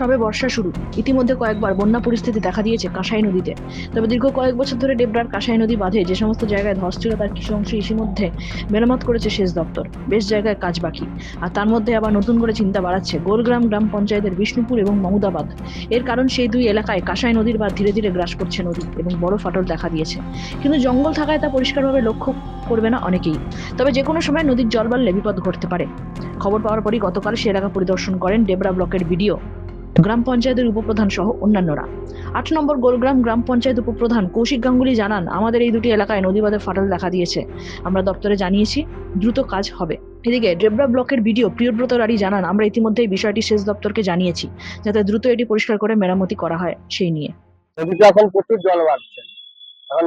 সবে বর্ষা শুরু। ইতিমধ্যে কয়েকবার বন্যা পরিস্থিতি দেখা দিয়েছে কাঁসাই নদীতে। তবে দীর্ঘ কয়েক বছর ধরে ডেবরার কাঁসাই নদী বাঁধে যে সমস্ত জায়গায় ধস ছিল তার কিছু অংশ ইতিমধ্যে মেরামত করেছে সেচ দপ্তর। বেশ জায়গায় কাজ বাকি। আর তার মধ্যে আবার নতুন করে চিন্তা বাড়াচ্ছে গোলগ্রাম গ্রাম পঞ্চায়েতের বিষ্ণুপুর এবং মমুদাবাদ এর কারণ সেই দুই এলাকায় কাঁসাই নদীর বাঁধ ধীরে ধীরে গ্রাস করছে নদী এবং বড় ফাটল দেখা দিয়েছে। কিন্তু জঙ্গল থাকায় তা পরিষ্কারভাবে লক্ষ্য করবে না অনেকেই। তবে যে কোনো সময় নদীর জল বাড়লে বিপদ ঘটতে পারে। খবর পাওয়ার পরই গতকাল সে এলাকা পরিদর্শন করেন ডেবরা ব্লকের বিডিও। গ্রাম পঞ্চায়েতের উপপ্রধান সহ অন্যান্যরা। আট নম্বর গোলগ্রাম গ্রাম পঞ্চায়েত উপপ্রধান কৌশিক গাঙ্গুলি জানান, আমাদের এই দুটি এলাকায় নদীবাদে ফাটল দেখা দিয়েছে। আমরা দপ্তরে জানিয়েছি, দ্রুত কাজ হবে। এদিকে ডেবরা ব্লকের বিডিও প্রিয়ব্রত রানী জানান, আমরা ইতিমধ্যে এই বিষয়টি সেচ দপ্তরকে জানিয়েছি, যাতে দ্রুত এটি পরিষ্কার করে মেরামতি করা হয় সেই নিয়ে। নদীতে এখন প্রচুর জল বাড়ছে।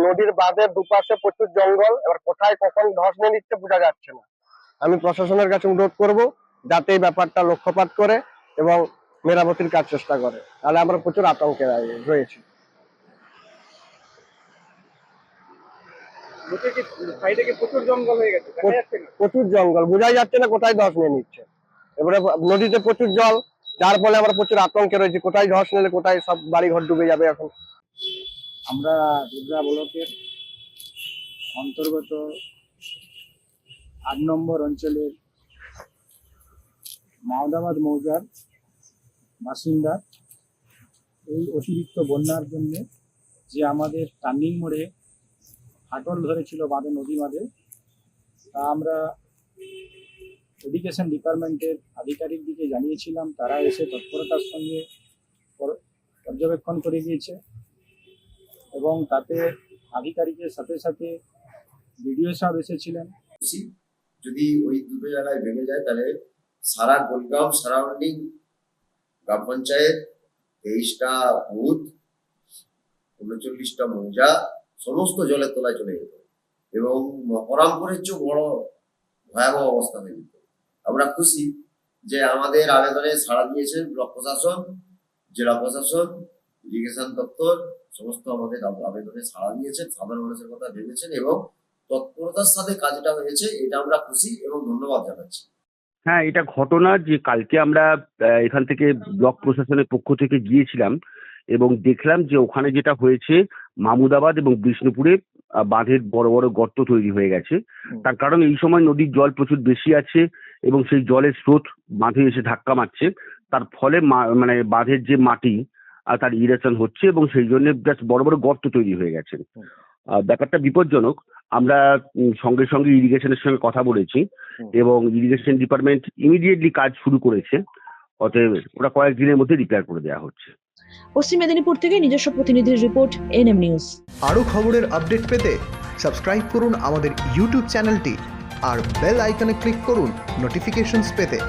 নদীর বাঁধের দুপাশে প্রচুর জঙ্গল, এবার কোথায় কখন ধস নিয়ে নিচ্ছে বোঝা যাচ্ছে না। আমি প্রশাসনের কাছে অনুরোধ করব, যাতে এই ব্যাপারটা লক্ষ্যপাত করে এবং মেরামতির কাজ চেষ্টা করে। তাহলে আমরা প্রচুর আতঙ্কে রয়ে- রয়েছি প্রচুর জঙ্গল বোঝাই যাচ্ছে না কোথায় ধস নিয়ে নিচ্ছে এবারে নদীতে প্রচুর জল যার ফলে আমরা প্রচুর আতঙ্কে রয়েছে। কোথায় ধস নিলে কোথায় সব বাড়ি ঘর ডুবে যাবে এখন? আমরা দুর্গা ব্লকের অন্তর্গত আট নম্বর অঞ্চলের মাওদাবাদ মৌজার বাসিন্দা। এই অতিরিক্ত বন্যার জন্য যে আমাদের টার্নিং মোড়ে ফাটল ধরেছিল বাঁধে, নদী বাঁধে, তা আমরা এডুকেশন ডিপার্টমেন্টের আধিকারিক দিকে জানিয়েছিলাম, তারা এসে তৎপরতার সঙ্গে পর্যবেক্ষণ করে গিয়েছে এবং তাতে আধিকারিকের সাথে সাথে বিডিও সাহেব এসেছিলেন। যদি ওই দুটো জায়গায় ভেঙে যায়, তাহলে সারা গোলগাঁও সারাউন্ডিং গ্রাম পঞ্চায়েত, তেইশটা বুথ, উনচল্লিশটা মৌজা, সমস্ত জলের তলায় চলে যেত। এবং হরামপুরের চেয়েও বড় ভয়াবহ অবস্থা হয়ে যেত। আমরা খুশি যে আমাদের আবেদনে সাড়া দিয়েছেন ব্লক প্রশাসন, জেলা প্রশাসন, ইরিগেশন দপ্তর, সমস্ত আমাদের আব- আবেদনে সাড়া দিয়েছেন, সাধারণ মানুষের কথা ভেবেছেন এবং তৎপরতার সাথে কাজটা হয়েছে, এটা আমরা খুশি এবং ধন্যবাদ জানাচ্ছি। হ্যাঁ এটা ঘটনা যে কালকে আমরা এখান থেকে ব্লক প্রশাসনের পক্ষ থেকে গিয়েছিলাম এবং দেখলাম যে ওখানে যেটা হয়েছে মামুদাবাদ এবং বিষ্ণুপুরে বাঁধের বড় বড় গর্ত তৈরি হয়ে গেছে। তার কারণ এই সময় নদীর জল প্রচুর বেশি আছে এবং সেই জলের স্রোত বাঁধে এসে ধাক্কা মারছে। তার ফলে মানে বাঁধের যে মাটি তার ইরেশন হচ্ছে এবং সেই জন্য জাস্ট বড় বড় গর্ত তৈরি হয়ে গেছে। ব্যাপারটা বিপজ্জনক। আমরা সঙ্গে সঙ্গে ইরিগেশনের সঙ্গে কথা বলেছি এবং ইরিগেশন ডিপার্টমেন্ট ইমিডিয়েটলি কাজ শুরু করেছে। অতএব ওটা কয়েকদিনের মধ্যে রিপেয়ার করে দেওয়া হচ্ছে। পশ্চিম মেদিনীপুর থেকে নিজস্ব প্রতিনিধির রিপোর্ট এনএম নিউজ। আরও খবরের আপডেট পেতে সাবস্ক্রাইব করুন আমাদের ইউটিউব চ্যানেলটি আর বেল আইকনে ক্লিক করুন নোটিফিকেশনস পেতে।